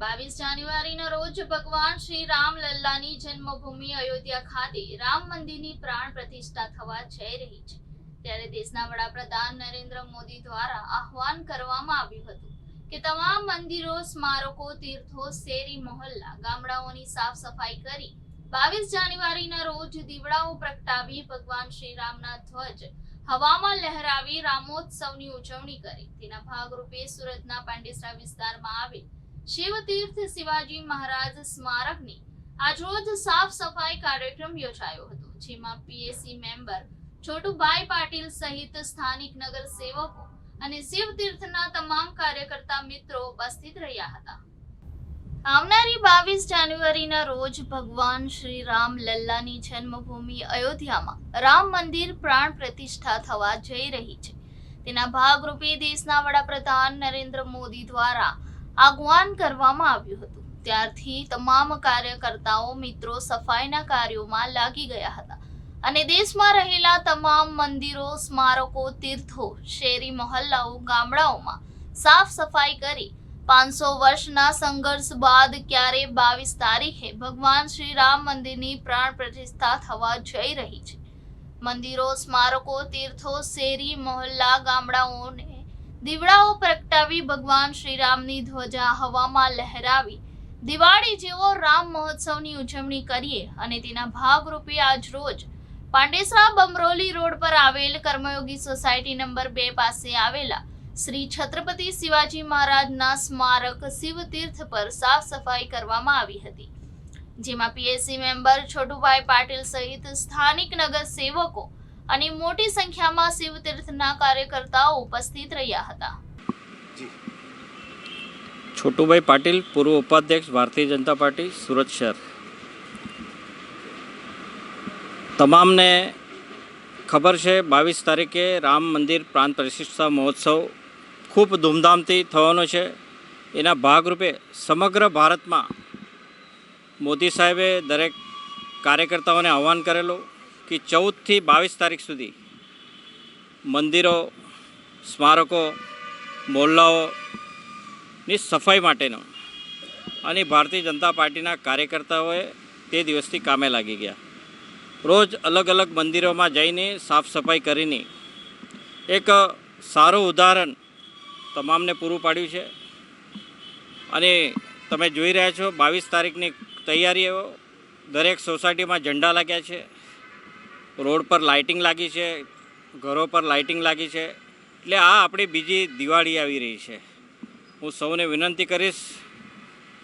બાવીસ જાન્યુઆરીના રોજ ભગવાન શ્રી રામલલ્લાની જન્મભૂમિ અયોધ્યા ખાતે રામ મંદિરની પ્રાણ પ્રતિષ્ઠા થવા જઈ રહી છે. ત્યારે દેશના વડાપ્રધાન નરેન્દ્ર મોદી દ્વારા આહવાન કરવામાં આવ્યું હતું કે તમામ મંદિરો, સ્મારકો, તીર્થો, શેરી, મોહલ્લા, ગામડાઓની સાફ સફાઈ કરી બાવીસ જાન્યુઆરીના રોજ દીવડાઓ પ્રગટાવી ભગવાન શ્રી રામના ધ્વજ હવામાં લહેરાવી રામોત્સવની ઉજવણી કરી. તેના ભાગરૂપે સુરતના પાંડેસરા વિસ્તારમાં આવેલ શિવતીર્થ શિવાજી મહારાજ સ્મારકની આજરોજ સાફ સફાઈ કાર્યક્રમ યોજાયો હતો, જેમાં પીએસસી મેમ્બર છોટુભાઈ પાટીલ સહિત સ્થાનિક નગર સેવકો અને શિવતીર્થના તમામ કાર્યકર્તા મિત્રો ઉપસ્થિત રહ્યા હતા. આવનારી બાવીસ જાન્યુઆરીના રોજ ભગવાન શ્રી રામ લલ્લાની જન્મભૂમિ અયોધ્યામાં રામ મંદિર પ્રાણ પ્રતિષ્ઠા થવા જઈ રહી છે. તેના ભાગરૂપે દેશના વડાપ્રધાન નરેન્દ્ર મોદી દ્વારા આહ્વાન કરવામાં આવ્યું હતું. ત્યારથી તમામ કાર્યકર્તાઓ, મિત્રો, સફાઈના કાર્યોમાં લાગી ગયા હતા. અને દેશમાં રહેલા તમામ મંદિરો, સ્મારકો, તીર્થો, શેરી, મહોલ્લાઓ, ગામડાઓમાં સાફ સફાઈ કરી પાંચસો વર્ષના સંઘર્ષ બાદ ક્યારે બાવીસ તારીખે ભગવાન શ્રી રામ મંદિરની પ્રાણ પ્રતિષ્ઠા થવા જઈ રહી છે. મંદિરો, સ્મારકો, તીર્થો, શેરી, મહોલ્લા, ગામડાઓને દીવડાઓ પ્રગટાવી ભગવાન શ્રીરામની ધ્વજા હવામાં લહેરાવી. દિવાળી જેવો રામ મહોત્સવની ઉજવણી કરીએ અને તેના ભાગરૂપે આજ પાંડેસરા બમરોલી રોડ પર આવેલ કર્મયોગી સોસાયટી નંબર બે પાસે આવેલા શ્રી છત્રપતિ શિવાજી મહારાજના સ્મારક શિવતીર્થ પર સાફ સફાઈ કરવામાં આવી હતી. જેમાં પીએસસી મેમ્બર છોટુભાઈ પાટીલ સહિત સ્થાનિક નગર સેવકો અને મોટી સંખ્યામાં શિવતીર્થના કાર્યકર્તાઓ ઉપસ્થિત રહ્યા હતા. છોટુભાઈ પાટીલ પૂર્વ ઉપાધ્યક્ષ ભારતીય જનતા પાર્ટી સુરત શહેર. તમામને ખબર છે બાવીસ તારીખે રામ મંદિર પ્રાંત પ્રતિષ્ઠા મહોત્સવ ખૂબ ધૂમધામથી થવાનો છે. એના ભાગરૂપે સમગ્ર ભારતમાં મોદી સાહેબે દરેક કાર્યકર્તાઓને આહવાન કરેલું. કે ચૌદથી બાવીસ તારીખ સુધી મંદિરો, સ્મારકો મોહલ્લાઓની સફાઈ માટેનો અને ભારતીય જનતા પાર્ટીના કાર્યકર્તાઓએ તે દિવસથી કામે લાગી ગયા. રોજ અલગ અલગ મંદિરોમાં જઈને સાફ સફાઈ કરીને એક સારું ઉદાહરણ તમામને પૂરું પાડ્યું છે. અને તમે જોઈ રહ્યા છો, બાવીસ તારીખની તૈયારીઓ દરેક સોસાયટીમાં ઝંડા લાગ્યા છે. રોડ પર લાઇટિંગ લાગી છે, ઘરો પર લાઇટિંગ લાગી છે, એટલે આ આપણી બીજી દિવાળી આવી રહી છે. હું સૌને વિનંતી કરીશ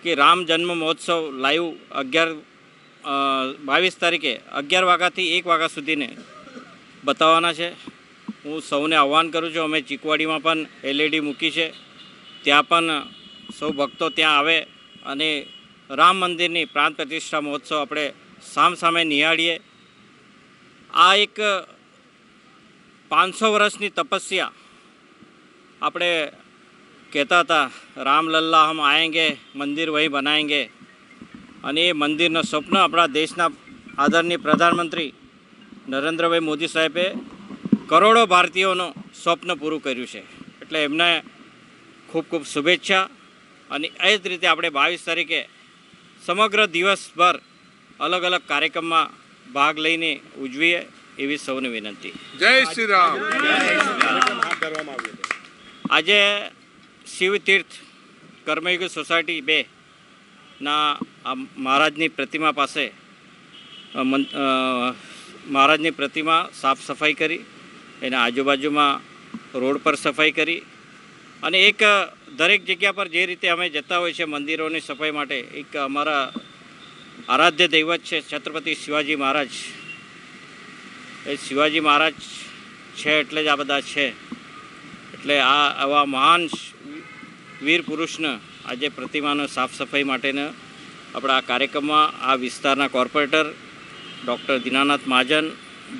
કે રામ જન્મ મહોત્સવ લાઈવ અગિયાર બાવીસ તારીખે અગિયાર વાગ્યાથી એક વાગ્યા સુધીને બતાવવાના છે. હું સૌને આહવાન કરું છું, અમે ચીકવાડીમાં પણ એલઈડી મૂકી છે. ત્યાં પણ સૌ ભક્તો ત્યાં આવે અને રામ મંદિરની પ્રાંત પ્રતિષ્ઠા મહોત્સવ આપણે સામ સામે નિહાળીએ. આ એક પાંચસો વર્ષની તપસ્યા આપણે કહેતા હતા રામલલ્લા હમ આએંગે મંદિર વહી બનાવેંગે અને એ મંદિરનું સ્વપ્ન આપણા દેશના આદરણીય પ્રધાનમંત્રી નરેન્દ્રભાઈ મોદી સાહેબે કરોડો ભારતીયોનું સ્વપ્ન પૂરું કર્યું છે. એટલે એમને ખૂબ ખૂબ શુભેચ્છા. અને એ જ રીતે આપણે બાવીસ તારીખે સમગ્ર દિવસભર અલગ અલગ કાર્યક્રમમાં ભાગ લઈને ઉજવીએ એવી સૌને વિનંતી. જય શ્રી રામ આજે શિવતીર્થ કર્મયુગ સોસાયટી બે ના આ મહારાજની પ્રતિમા પાસે મન- મહારાજની પ્રતિમા સાફ સફાઈ કરી એના આજુબાજુમાં રોડ પર સફાઈ કરી અને એક દરેક જગ્યા પર જે રીતે અમે જતા હોય છે મંદિરોની સફાઈ માટે એક અમારા આરાધ્ય દૈવત છે છત્રપતિ શિવાજી મહારાજ. એ શિવાજી મહારાજ છે એટલે જ આ બધા છે. એટલે આ આવા મહાન વીર પુરુષને આજે પ્રતિમાનો સાફ સફાઈ માટેના આપણા આ કાર્યક્રમમાં આ વિસ્તારના કોર્પોરેટર ડૉક્ટર દીનાનાથ મહાજન,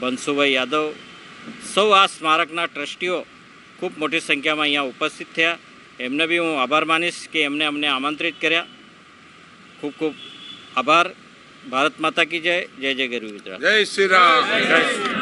બંસુભાઈ યાદવ, સૌ આ સ્મારકના ટ્રસ્ટીઓ ખૂબ મોટી સંખ્યામાં અહીંયા ઉપસ્થિત થયા. એમને બી હું આભાર માનીશ કે એમને અમને આમંત્રિત કર્યા. ખૂબ ખૂબ આભાર. ભારત માતા કી જય. જય જય ગરવી જય શ્રી રામ. જય શ્રી